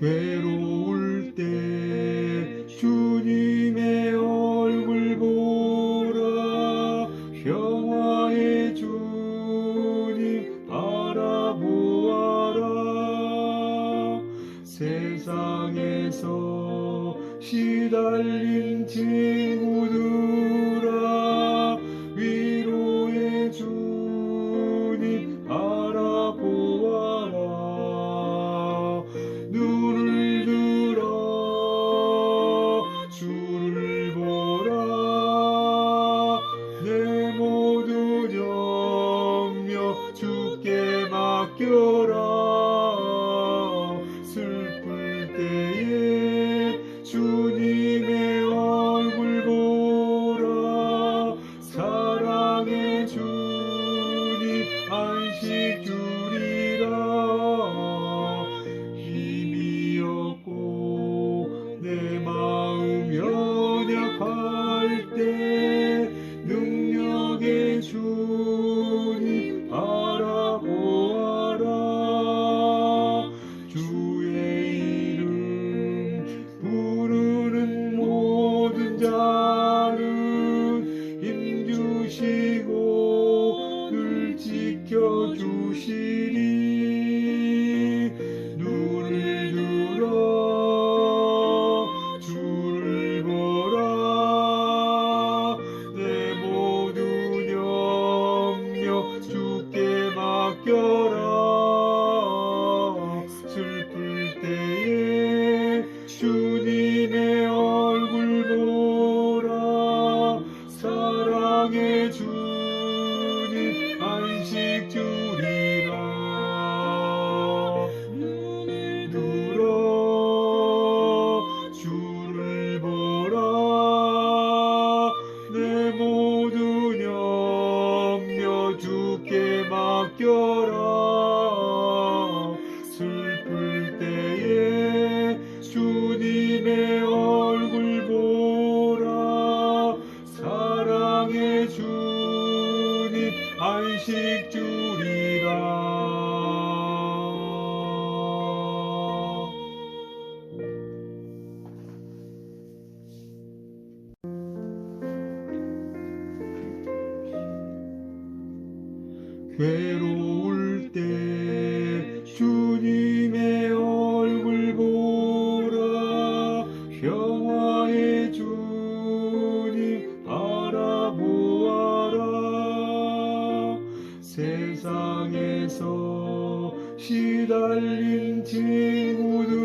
외로울 때 주님의 얼굴 보라 평화의 주님 바라보아라. 세상에서 시달린 친구들 맡겨라 슬플 때에 주님의 얼굴 보라 사랑해 주님 안식 주 외로울 때 주님의 얼굴 보라 평화의 주님 바라보아라. 세상에서 시달린 친구들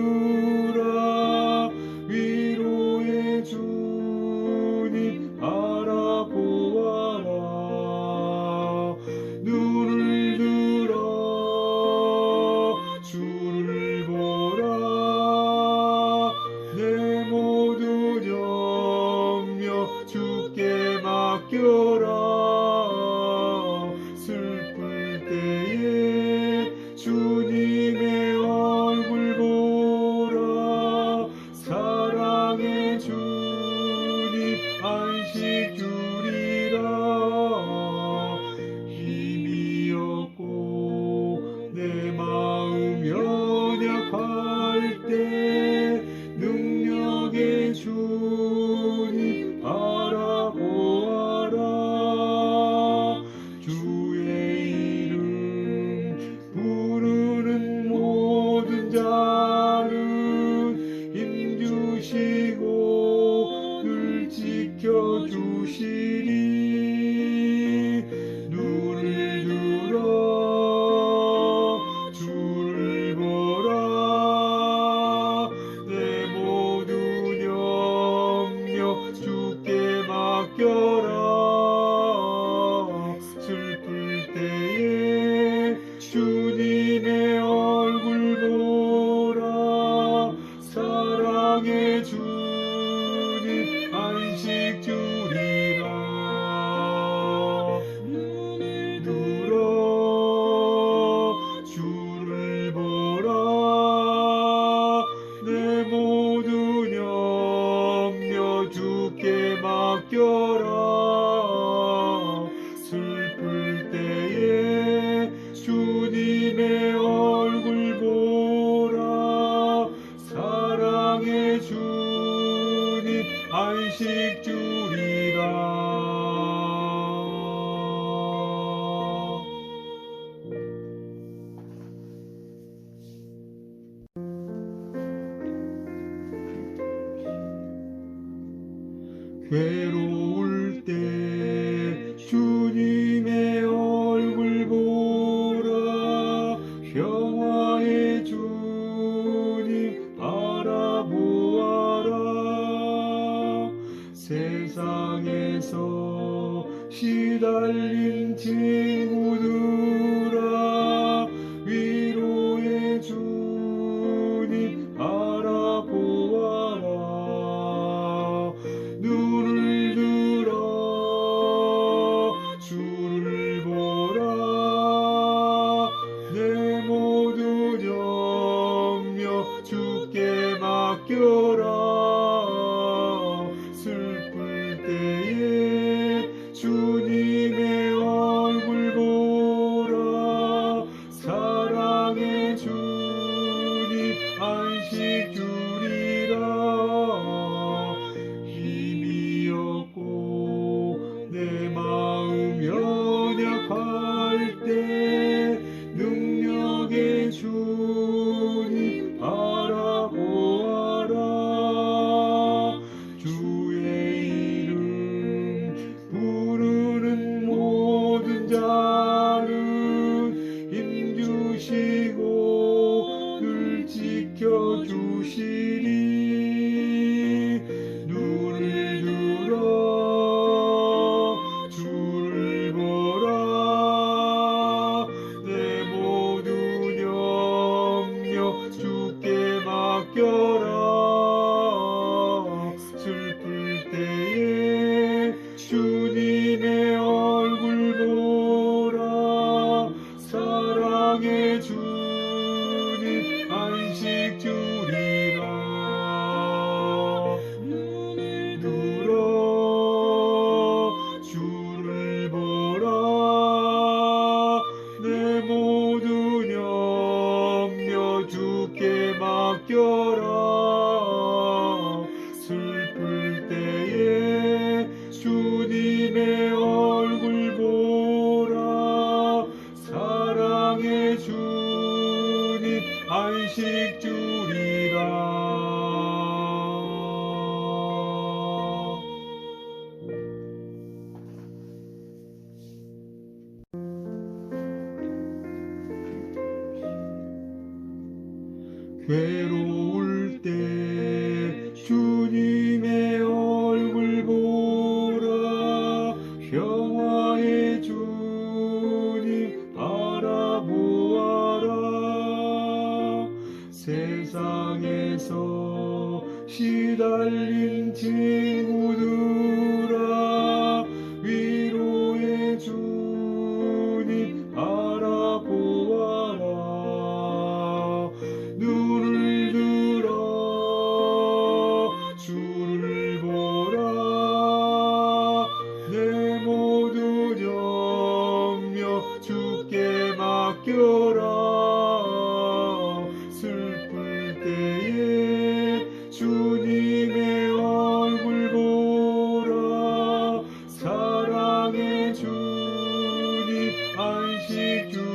Egypt. 외로울 때 주님의 얼굴 보라 평화의 주님 바라보아라. 세상에서 시달린 친구들 맡겨라 슬플 때에 주님의 얼굴 보라 사랑해 주님 안식 주 to 외로울 때 주님의 얼굴 보라. 평화의 주님 바라보아라. 세상에서 시달린 친구들 맡겨라 슬플 때에 주님의 얼굴 보라 사랑해 주님 안식 주